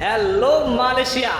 Hello Malaysia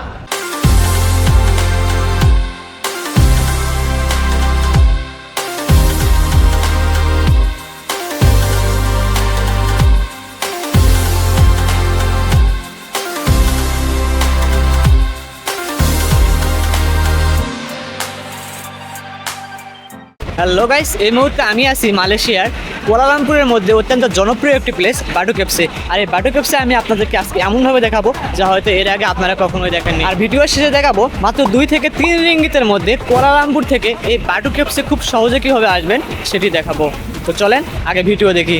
hello guys এই মুহূর্তে আমি আছি মালয়েশিয়ার কোয়ালালামপুরের মধ্যে অত্যন্ত জনপ্রিয় একটি প্লেস বাটু কেপসে আর এই বাটু কেপসে আমি আপনাদেরকে আজকে এমনভাবে দেখাবো, যা হয়তো এর আগে আপনারা কখনোই দেখেননি। আর ভিডিওর শেষে দেখাবো, মাত্র দুই থেকে তিন রিঙ্গিতের মধ্যে কোয়ালালামপুর থেকে এই বাটু কেপসে খুব সহজে কীভাবে আসবেন, সেটি দেখাবো। তো চলেন, আগে ভিডিও দেখি।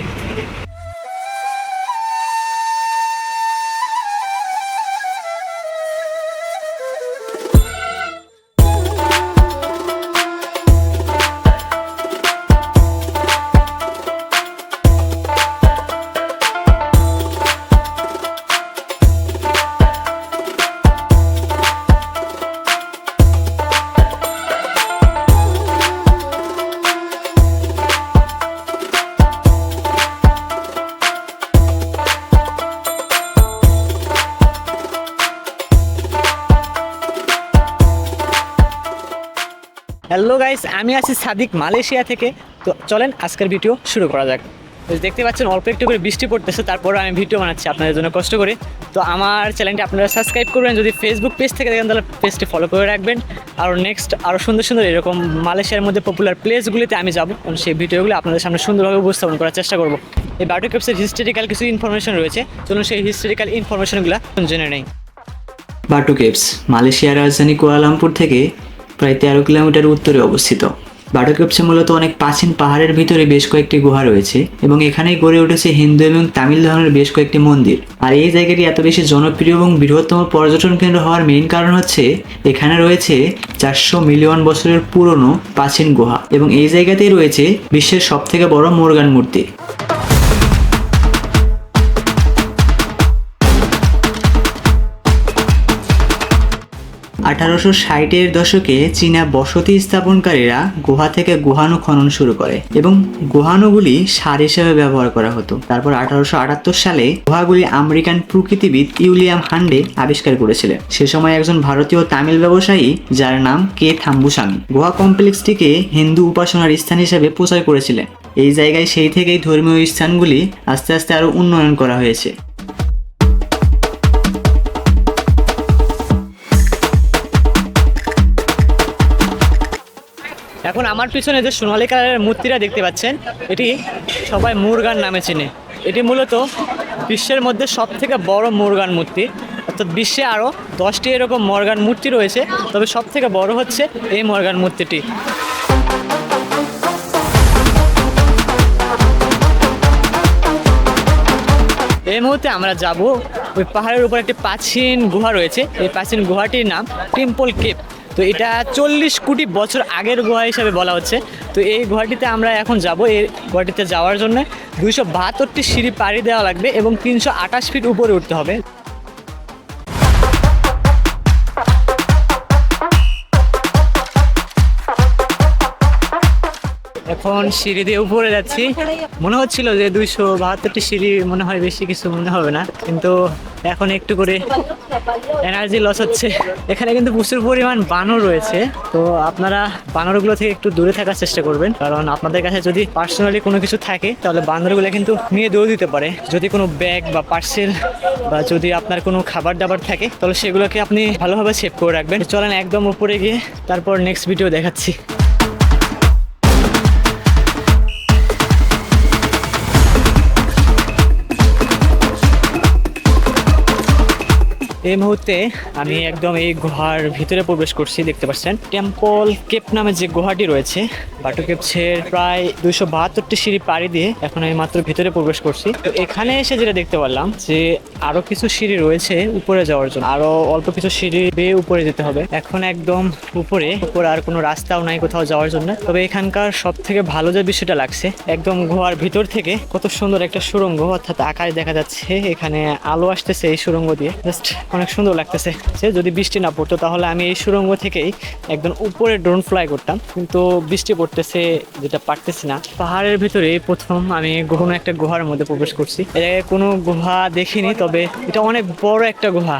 হ্যালো গাইস আমি আছি সাদিক মালয়েশিয়া থেকে। তো চলেন আজকের ভিডিও শুরু করা যাক। দেখতে পাচ্ছেন, অল্প একটু করে বৃষ্টি পড়তেছে তারপরে আমি ভিডিও বানাচ্ছি আপনাদের জন্য কষ্ট করে। তো আমার চ্যানেলটি আপনারা সাবস্ক্রাইব করবেন, যদি ফেসবুক পেজ থেকে দেখেন, তাহলে পেজটি ফলো করে রাখবেন। আর নেক্সট আরও সুন্দর সুন্দর এরকম মালয়েশিয়ার মধ্যে পপুলার প্লেসগুলিতে আমি যাব। এবং সেই ভিডিওগুলো আপনাদের সামনে সুন্দরভাবে উপস্থাপন করার চেষ্টা করব। এই বাটু ক্যাপসের হিস্টোরিক্যাল কিছু ইনফরমেশন রয়েছে। চলুন সেই হিস্টোরিক্যাল ইনফরমেশনগুলো জেনে নেই। বাটু কেভস মালয়েশিয়ার রাজধানী কুয়ালালামপুর থেকে প্রায় তেরো কিলোমিটার উত্তরে অবস্থিত। বাটু কেভসে মূলত অনেক প্রাচীন পাহাড়ের ভিতরে বেশ কয়েকটি গুহা রয়েছে এবং এখানেই গড়ে উঠেছে হিন্দু এবং তামিল ধর্মের বেশ কয়েকটি মন্দির। আর এই জায়গাটি এত বেশি জনপ্রিয় এবং বৃহত্তম পর্যটন কেন্দ্র হওয়ার মেইন কারণ হচ্ছে এখানে রয়েছে চারশো মিলিয়ন বছরের পুরনো প্রাচীন গুহা এবং এই জায়গাতেই রয়েছে বিশ্বের সবথেকে বড় মোরগান মূর্তি। আঠারোশো ষাটের দশকে চীনা বসতি স্থাপনকারীরা গুহা থেকে গুহাণু খনন শুরু করে এবং গুহাণুগুলি সার হিসেবে ব্যবহার করা হতো। তারপর আঠারোশো আটাত্তর সালে গুহাগুলি আমেরিকান প্রকৃতিবিদ ইউলিয়াম হান্ডে আবিষ্কার করেছিলেন। সে সময় একজন ভারতীয় তামিল ব্যবসায়ী যার নাম কে থাম্বুস্বামী গুহা কমপ্লেক্সটিকে হিন্দু উপাসনার স্থান হিসেবে প্রচার করেছিলেন। এই জায়গায় সেই থেকেই ধর্মীয় স্থানগুলি আস্তে আস্তে আরও উন্নয়ন করা হয়েছে। এখন আমার পিছনে যে সোনালী কালারের মূর্তিটা দেখতে পাচ্ছেন, এটি সবাই মুরগান নামে চেনে। এটি মূলত বিশ্বের মধ্যে সব থেকে বড় মুরগান মূর্তি। অর্থাৎ বিশ্বে আরও দশটি এরকম মর্গান মূর্তি রয়েছে, তবে সব থেকে বড় হচ্ছে এই মর্গান মূর্তিটি। এই মুহূর্তে আমরা যাব ওই পাহাড়ের উপর একটি প্রাচীন গুহা রয়েছে। এই প্রাচীন গুহাটির নাম টেম্পল কেপ। তো এটা চল্লিশ কোটি বছর আগের গুহা হিসাবে বলা হচ্ছে। তো এই গুহাটিতে আমরা এখন যাব, এই গুহাটিতে যাওয়ার জন্য। দুইশো বাহাত্তরটি সিঁড়ি পাড়ি দেওয়া লাগবে এবং তিনশো আঠাশ ফিট উপরে উঠতে হবে। এখন সিঁড়ি দিয়ে উপরে যাচ্ছি। মনে হচ্ছিল যে দুইশো বাহাত্তরটি সিঁড়ি মনে হয় বেশি কিছু মনে হবে না, কিন্তু এখন একটু করে এনার্জি লস হচ্ছে। এখানে কিন্তু প্রচুর পরিমাণ বানর রয়েছে। তো আপনারা বানরগুলো থেকে একটু দূরে থাকার চেষ্টা করবেন। কারণ আপনাদের কাছে যদি পার্সোনালি কোনো কিছু থাকে, তাহলে বানরগুলো কিন্তু নিয়ে দৌড় দিতে পারে। যদি কোনো ব্যাগ বা পার্সেল বা যদি আপনার কোনো খাবার দাবার থাকে, তাহলে সেগুলোকে আপনি ভালোভাবে সেভ করে রাখবেন। চলেন একদম উপরে গিয়ে তারপর নেক্সট ভিডিও দেখাচ্ছি। এই মুহূর্তে আমি একদম এই গুহার ভিতরে প্রবেশ করছি, দেখতে পাচ্ছেন। টেম্পল কেপ নামে যে গুহাটি রয়েছে, বাটু কেপসের প্রায় দুইশো বাহাত্তরটি সিঁড়ি পাড়ি দিয়ে এখন আমি মাত্র ভিতরে প্রবেশ করছি। তো এখানে এসে যেটা দেখতে পারলাম, যে আরও কিছু সিঁড়ি রয়েছে উপরে যাওয়ার জন্য। আরও অল্প কিছু সিঁড়ি বেয়ে উপরে যেতে হবে। এখন একদম উপরে উপরে আর কোনো রাস্তাও নাই কোথাও যাওয়ার জন্য। তবে এখানকার সব থেকে ভালো যে বিষয়টা লাগছে, একদম গুহার ভিতর থেকে কত সুন্দর একটা সুরঙ্গ, অর্থাৎ আকাশ দেখা যাচ্ছে, এখানে আলো আসতেছে এই সুরঙ্গ দিয়ে। জাস্ট অনেক সুন্দর লাগতেছে। সে যদি বৃষ্টি না পড়তো, তাহলে আমি এই সুরঙ্গ থেকেই একদম উপরে ড্রোন ফ্লাই করতাম। কিন্তু বৃষ্টি পড়তেছে, যেটা পারতেছি না। পাহাড়ের ভিতরে প্রথম আমি কোনো একটা গুহার মধ্যে প্রবেশ করছি। এর আগে কোনো গুহা দেখিনি, তবে এটা অনেক বড় একটা গুহা।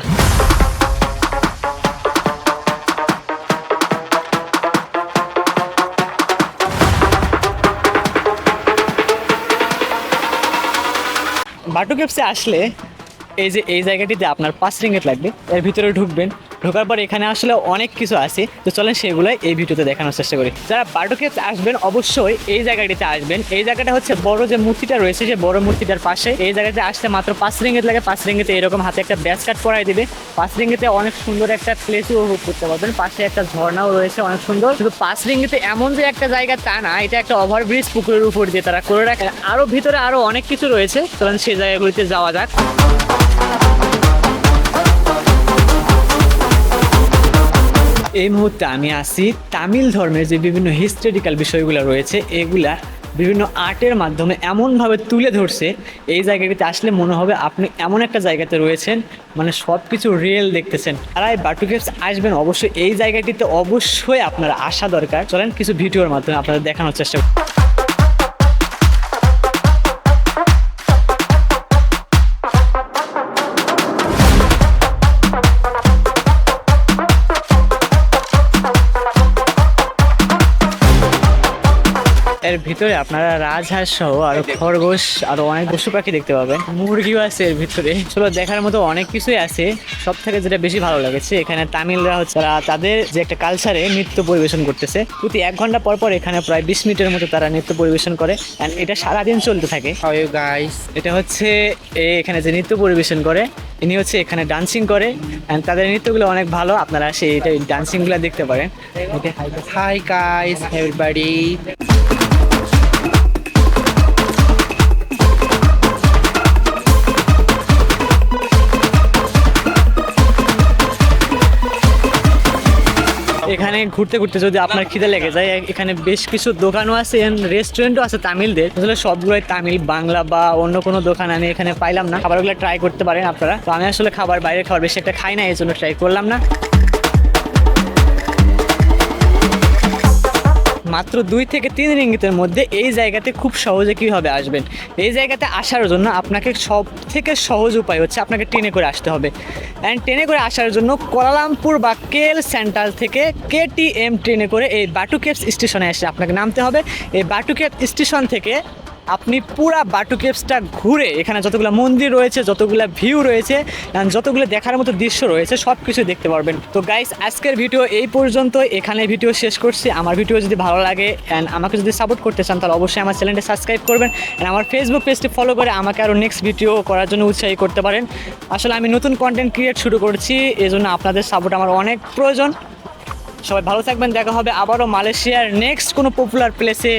বাটু কেপসে আসলে এই যে, এই জায়গাটিতে আপনার পাঁচ রিঙ্গেট লাগবে। এর ভিতরে ঢুকবেন। ঢোকার পর এখানে আসলে অনেক কিছু আছে। তো চলেন সেগুলোই এই ভিডিওতে দেখানোর চেষ্টা করি। যারা বাটু আসবেন, অবশ্যই এই জায়গাটিতে আসবেন। এই জায়গাটা হচ্ছে বড় যে মূর্তিটা রয়েছে, যে বড় মূর্তিটার পাশে। এই জায়গাতে আসতে মাত্র পাঁচ রিঙ্গেট লাগে। পাঁচ রিঙ্গেতে এরকম হাতে একটা ব্যাস কাট করাই দেবে। পাঁচ রিঙ্গেতে অনেক সুন্দর একটা প্লেসও উপভোগ করতে পারবেন। পাশে একটা ঝর্ণাও রয়েছে, অনেক সুন্দর। কিন্তু পাঁচ রিঙ্গেতে এমন যে একটা জায়গা তা না, এটা একটা ওভারব্রিজ পুকুরের উপর দিয়ে তারা করে রাখে। আরও ভিতরে আরও অনেক কিছু রয়েছে। চলেন সেই জায়গাগুলিতে যাওয়া যাক। এই মুহূর্তে আমি আসি তামিল ধর্মের যে বিভিন্ন হিস্টোরিক্যাল বিষয়গুলো রয়েছে, এগুলা বিভিন্ন আর্টের মাধ্যমে এমনভাবে তুলে ধরছে। এই জায়গাটিতে আসলে মনে হবে আপনি এমন একটা জায়গাতে রয়েছেন মানে সব কিছু রিয়েল দেখতেছেন। আর এই বাটু গেপস আসবেন, অবশ্যই এই জায়গাটিতে অবশ্যই আপনার আসা দরকার। চলেন কিছু ভিডিওর মাধ্যমে আপনাদের দেখানোর চেষ্টা এর ভিতরে আপনারা রাজহাঁস সহ আরও খরগোশ আরও অনেক পশু পাখি দেখতে পাবেন। মুরগিও আছে এর ভিতরে। আসলে দেখার মতো অনেক কিছুই আছে। সব থেকে যেটা বেশি ভালো লেগেছে এখানে তামিলরা হচ্ছে তারা তাদের যে একটা কালচারে নৃত্য পরিবেশন করতেছে। প্রতি এক ঘণ্টা পর পর এখানে প্রায় বিশ মিনিটের মতো তারা নৃত্য পরিবেশন করে। অ্যান্ড এটা সারাদিন চলতে থাকে। Guys? এটা হচ্ছে এখানে যে নৃত্য পরিবেশন করে ইনি হচ্ছে এখানে ডান্সিং করে। অ্যান্ড তাদের নৃত্যগুলো অনেক ভালো। আপনারা সেই ডান্সিংগুলো দেখতে পারেন। ওকে Hi guys, everybody. এখানে ঘুরতে ঘুরতে যদি আপনার খিদে লেগে যায় এখানে বেশ কিছু দোকানও আছে রেস্টুরেন্টও আছে তামিলদের। আসলে সবগুলোই তামিল, বাংলা বা অন্য কোনো দোকান আমি এখানে পাইলাম না। খাবারগুলো ট্রাই করতে পারেন আপনারা। তো আমি আসলে খাবার বাইরে খাবার বেশি একটা খাই না এই জন্য ট্রাই করলাম না। মাত্র দুই থেকে তিন রিঙ্গিতের মধ্যে এই জায়গাতে খুব সহজে কীভাবে আসবেন? এই জায়গাতে আসার জন্য আপনাকে সব থেকে সহজ উপায় হচ্ছে আপনাকে ট্রেনে করে আসতে হবে। অ্যান্ড ট্রেনে করে আসার জন্য কোলালামপুর বা কেল সেন্ট্রাল থেকে কেটিএম ট্রেনে করে এই বাটুকেপস স্টেশনে এসে আপনাকে নামতে হবে। এই বাটুকেপ স্টেশন থেকে আপনি পুরা বাটু কেপসটা ঘুরে এখানে যতগুলো মন্দির রয়েছে, যতগুলো ভিউ রয়েছে যতগুলো দেখার মতো দৃশ্য রয়েছে সব কিছু দেখতে পারবেন। তো গাইস আজকের ভিডিও এই পর্যন্ত। এখানে ভিডিও শেষ করছি। আমার ভিডিও যদি ভালো লাগে অ্যান্ড আমাকে যদি সাপোর্ট করতে চান, তাহলে অবশ্যই আমার চ্যানেলটা সাবস্ক্রাইব করবেন অ্যান্ড আমার ফেসবুক পেজটি ফলো করে আমাকে আরও নেক্সট ভিডিও করার জন্য উৎসাহী করতে পারেন। আসলে আমি নতুন কন্টেন্ট ক্রিয়েট শুরু করছি এই জন্য আপনাদের সাপোর্ট আমার অনেক প্রয়োজন। সবাই ভালো থাকবেন, দেখা হবে আবারও মালয়েশিয়ার নেক্সট কোনো পপুলার প্লেসে